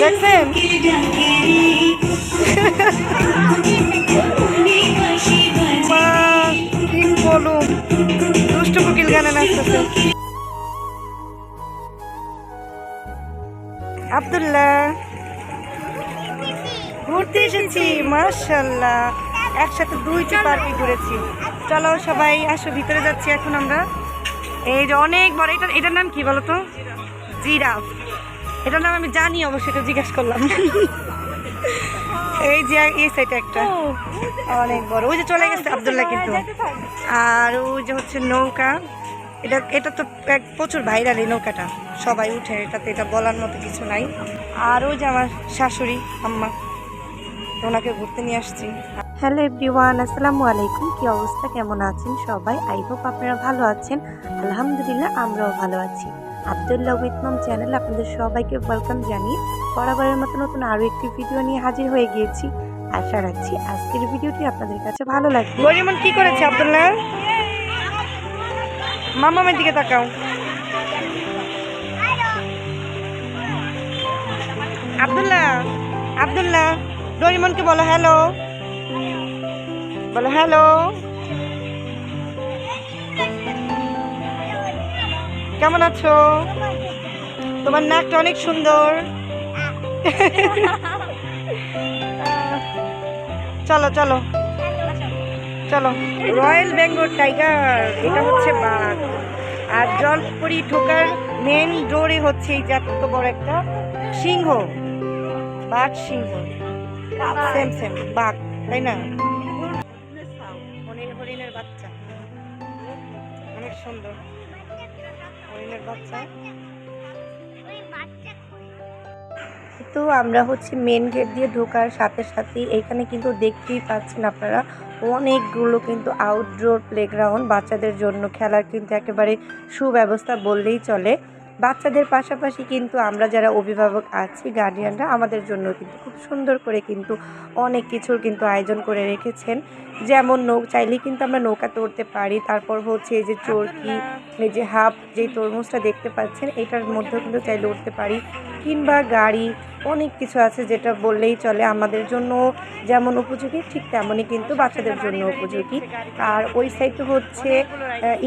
দেখছেন? বলুন? দুষ্টু কোকিল গানে নাচতেছে। আব্দুল্লাহ, ঘুরতে এসেছি মার্শাল্লাহ একসাথে দুইটি পার্কে ঘুরেছি। চলো সবাই আসো, ভিতরে যাচ্ছি এখন আমরা। এই যে অনেক বড়, এটা এটার নাম কি বলো তো জিরাফ। এটার নাম আমি জানি, অবশ্যই এটা জিজ্ঞেস করলাম। এই যে, এই সাইডে একটা। অনেক বড়। ওই যে চলে গেছে আব্দুল্লাহ কিন্তু। আর ওই যে হচ্ছে নৌকা। এটা এটা তো এক প্রচুর ভাইরাল এই নৌকাটা। সবাই উঠে এটাতে, এটা বলার মতো কিছু নাই। আর ওই যে আমার শাশুড়ি, আম্মা, ওনাকে ঘুরতে নিয়ে আসছি। হ্যালো এভরিওয়ান, আসসালামু আলাইকুম। কি অবস্থা? কেমন আছেন সবাই? আই হোপ আপনারা ভালো আছেন। আলহামদুলিল্লাহ, আমরাও ভালো আছি। আবদুল্লাহ উইথমম চ্যানেল আপনাদের সবাইকে ওয়েলকাম জানিয়ে বরাবরের মতো নতুন আরও একটি ভিডিও নিয়ে হাজির হয়ে গিয়েছি। আশা রাখছি আজকের ভিডিওটি আপনাদের কাছে ভালো লাগবে। কি করেছে আবদুল্লাহ? মামামের দিকে তাকাও। আবদুল্লাহ আবদুল্লাহ, ডরিমনকে বলো হ্যালো বলো হ্যালো কেমন আছো? তোমার নাকটা অনেক সুন্দর। চলো চলো। চলো। রয়্যাল বেঙ্গল টাইগার, এটা হচ্ছে বাঘ। আর জলপুরি ঢোকার মেন ডোরে হচ্ছে এই যে এত বড় একটা সিংহ। বাঘ সিংহ। সেম সেম বাঘ, তাই না? হরিণ- হরিণের বাচ্চা। অনেক সুন্দর। তো আমরা হচ্ছে মেন গেট দিয়ে ঢোকার সাথে সাথে এখানে কিন্তু দেখতেই পাচ্ছেন আপনারা, অনেকগুলো কিন্তু আউটডোর প্লেগ্রাউন্ড বাচ্চাদের জন্য খেলার কিন্তু একেবারে সুব্যবস্থা বললেই চলে। বাচ্চাদের পাশাপাশি কিন্তু আমরা যারা অভিভাবক আছি গার্ডিয়ানরা আমাদের জন্য কিন্তু খুব সুন্দর করে কিন্তু অনেক কিছুর কিন্তু আয়োজন করে রেখেছেন। যেমন নৌ, চাইলেই কিন্তু আমরা নৌকা উঠতে পারি। তারপর হচ্ছে এই যে চরকি, এই যে হাফ যে তরমুজটা দেখতে পাচ্ছেন, এটার মধ্যেও কিন্তু চাইলে উঠতে পারি। কিংবা গাড়ি অনেক কিছু আছে যেটা বললেই চলে আমাদের জন্য যেমন উপযোগী, ঠিক তেমনই কিন্তু বাচ্চাদের জন্য উপযোগী। আর ওই সাইডে হচ্ছে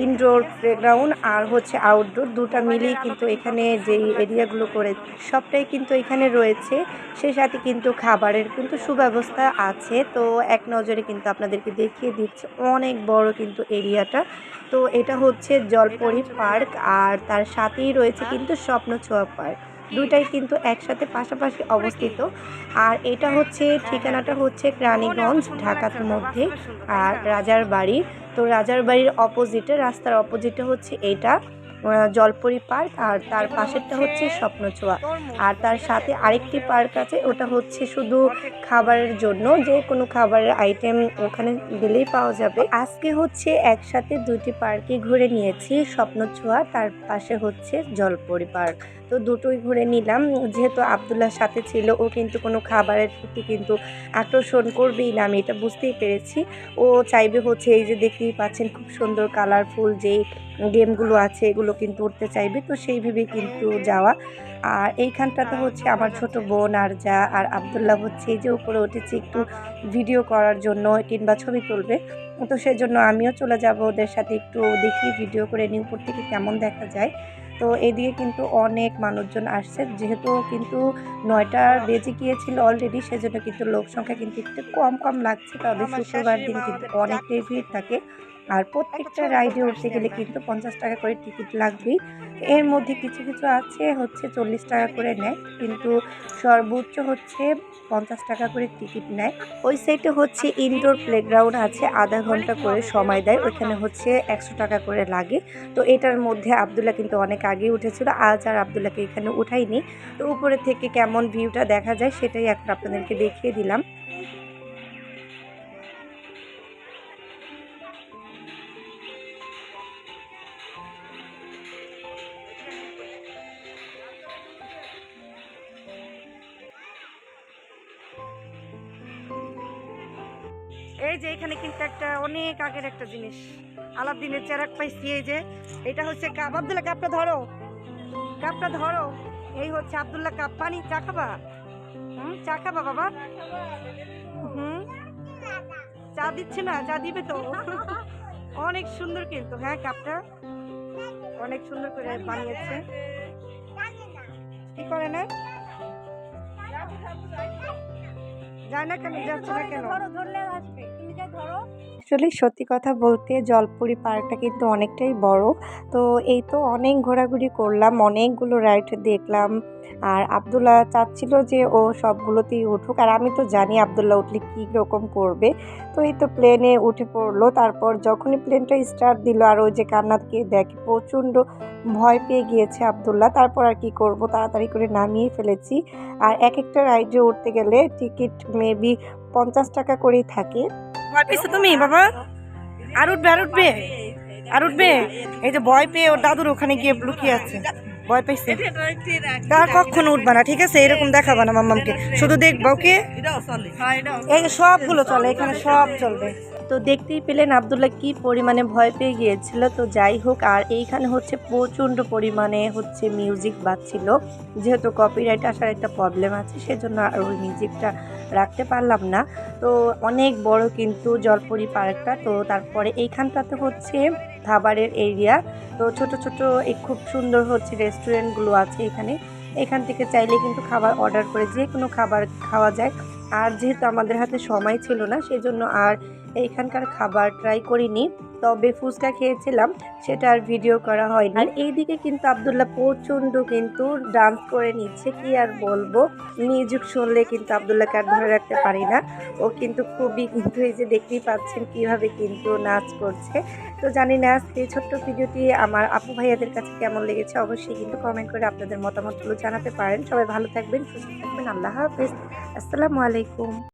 ইনডোর প্লেগ্রাউন্ড আর হচ্ছে আউটডোর দুটা মিলিয়ে কিন্তু এখানে যেই এরিয়াগুলো করে সবটাই কিন্তু এখানে রয়েছে। সেই সাথে কিন্তু খাবারের কিন্তু সুব্যবস্থা আছে। তো এক নজরে কিন্তু আপনাদেরকে দেখিয়ে দিচ্ছে অনেক বড় কিন্তু এরিয়াটা তো এটা হচ্ছে জলপরি পার্ক আর তার সাথেই রয়েছে কিন্তু স্বপ্ন ছোঁয়া পার্ক। দুটাই কিন্তু একসাথে পাশাপাশি অবস্থিত। আর এটা হচ্ছে, ঠিকানাটা হচ্ছে রানীগঞ্জ, ঢাকার মধ্যে। আর রাজার বাড়ি, তো রাজার বাড়ির অপোজিটে, রাস্তার অপোজিটে হচ্ছে এটা জলপরি পার্ক। আর তার পাশেরটা হচ্ছে স্বপ্নছোয়া। আর তার সাথে আরেকটি পার্ক আছে, ওটা হচ্ছে শুধু খাবারের জন্য। যে কোনো খাবারের আইটেম ওখানে গেলেই পাওয়া যাবে। আজকে হচ্ছে একসাথে দুটি পার্কে ঘুরে নিয়েছি, স্বপ্নছোয়া, তার পাশে হচ্ছে জলপরি পার্ক। তো দুটোই ঘুরে নিলাম। যেহেতু আবদুল্লার সাথে ছিল, ও কিন্তু কোনো খাবারের প্রতি কিন্তু আকর্ষণ করবেই না, আমি এটা বুঝতেই পেরেছি। ও চাইবে হচ্ছে এই যে দেখতেই পাচ্ছেন খুব সুন্দর কালারফুল যে গেমগুলো আছে, এগুলো কিন্তু উঠতে চাইবে। তো সেই ভেবে কিন্তু যাওয়া। আর এইখানটাতে হচ্ছে আমার ছোট বোন আর যা আর আবদুল্লাহ হচ্ছে এই যে উপরে উঠেছে একটু ভিডিও করার জন্য কিংবা ছবি তুলবে। তো সেই জন্য আমিও চলে যাব ওদের সাথে একটু দেখি ভিডিও করে নিই, উপর থেকে কেমন দেখা যায়। তো এদিকে কিন্তু অনেক মানুষজন আসছে। যেহেতু কিন্তু নয়টা বেজে গিয়েছিল অলরেডি সেজন্য কিন্তু লোক সংখ্যা কিন্তু একটু কম কম লাগছে। তবে শুক্রবার দিন কিন্তু অনেকটাই ভিড় থাকে। আর প্রত্যেকটা রাইডে উঠতে গেলে কিন্তু পঞ্চাশ টাকা করে টিকিট লাগবেই। এর মধ্যে কিছু কিছু আছে হচ্ছে চল্লিশ টাকা করে নেয় কিন্তু সর্বোচ্চ হচ্ছে পঞ্চাশ টাকা করে টিকিট নেয়। ওই সাইডে হচ্ছে ইনডোর প্লেগ্রাউন্ড আছে আধা ঘণ্টা করে সময় দেয় ওইখানে হচ্ছে একশো টাকা করে লাগে। তো এটার মধ্যে আবদুল্লাহ কিন্তু অনেক আগে উঠেছিল আজ আর আবদুল্লাহকে এখানে উঠাইনি। তো উপরে থেকে কেমন ভিউটা দেখা যায় সেটাই এখন আপনাদেরকে দেখিয়ে দিলাম। এই যে এখানে কিন্তু একটা অনেক আগের একটা জিনিস। আলাদিনের চেরাক পাইছি এই যে। এটা হচ্ছে কাপ। আব্দুল্লাহ কাপটা ধরো। কাপটা ধরো। এই হচ্ছে আবদুল্লাহ কাপ। পানি, চা খাবা? হুম, চা খাবা বাবা? হুম। চা দিচ্ছে না, চা দিবে তো। অনেক সুন্দর কিন্তু। হ্যাঁ কাপটা অনেক সুন্দর করে বানিয়েছে। কি করে না? যায় না কেন যাচ্ছে না কেন? অ্যাকচুয়ালি সত্যি কথা বলতে জলপুরি পার্কটা কিন্তু অনেকটাই বড়। তো এই তো অনেক ঘোরাঘুরি করলাম অনেকগুলো রাইড দেখলাম। আর আবদুল্লাহ চাচ্ছিল যে ও সবগুলোতেই উঠুক। আর আমি তো জানি আবদুল্লাহ উঠলে কী রকম করবে। তো এই তো প্লেনে উঠে পড়ল। তারপর যখনই প্লেনটা স্টার্ট দিল, আর ওই যে কান্নাকে দেখে প্রচণ্ড ভয় পেয়ে গিয়েছে আবদুল্লাহ। তারপর আর কি করব? তাড়াতাড়ি করে নামিয়ে ফেলেছি। আর এক একটা রাইডে উঠতে গেলে টিকিট মেবি পঞ্চাশ টাকা করেই থাকে। তুমি, বাবা? আর উঠবে আর উঠবে আর উঠবে। এই যে ভয় পেয়ে ওর দাদুর ওখানে গিয়ে লুকিয়ে আছে। ভয় পেয়েছে তার কখনো উঠবে না ঠিক আছে? এরকম দেখাবা না মাম্মামকে। শুধু দেখবা ওকে? এই যে সবগুলো চলে এখানে সব চলবে। তো দেখতেই পেলেন আবদুল্লাহ কি পরিমাণে ভয় পেয়ে গিয়েছিল। তো যাই হোক আর এইখানে হচ্ছে প্রচণ্ড পরিমাণে হচ্ছে মিউজিক বাজছিল। যেহেতু কপিরাইট আসার একটা প্রবলেম আছে সেজন্য আর ওই মিউজিকটা রাখতে পারলাম না। তো অনেক বড় কিন্তু জলপরি পার্কটা। তো তারপরে এইখানটাতে হচ্ছে খাবারের এরিয়া তো ছোট ছোট এই খুব সুন্দর হচ্ছে রেস্টুরেন্টগুলো আছে এখানে। এখান থেকে চাইলে কিন্তু খাবার অর্ডার করে যে কোনো খাবার খাওয়া যায়। আর যেহেতু আমাদের হাতে সময় ছিল না, সেজন্য আর এইখানকার খাবার ট্রাই করিনি, তবে ফুচকা খেয়েছিলাম, সেটা আর ভিডিও করা হয়নি। আর এইদিকে কিন্তু আবদুল্লাহ প্রচণ্ড কিন্তু ডান্স করে নিচ্ছে, কি আর বলব? মিউজিক শুনলে কিন্তু আবদুল্লাহকে আর ধরে রাখতে পারি না। ও কিন্তু খুবই কিন্তু এই যে দেখতেই পাচ্ছেন কীভাবে কিন্তু নাচ করছে। তো জানি না আজকে ছোট্ট ভিডিওটি আমার আপু ভাইয়াদের কাছে কেমন লেগেছে, অবশ্যই কিন্তু কমেন্ট করে আপনাদের মতামতগুলো জানাতে পারেন। সবাই ভালো থাকবেন, সুস্থ থাকবেন, আল্লাহ হাফিজ। আসসালামু আলাইকুম।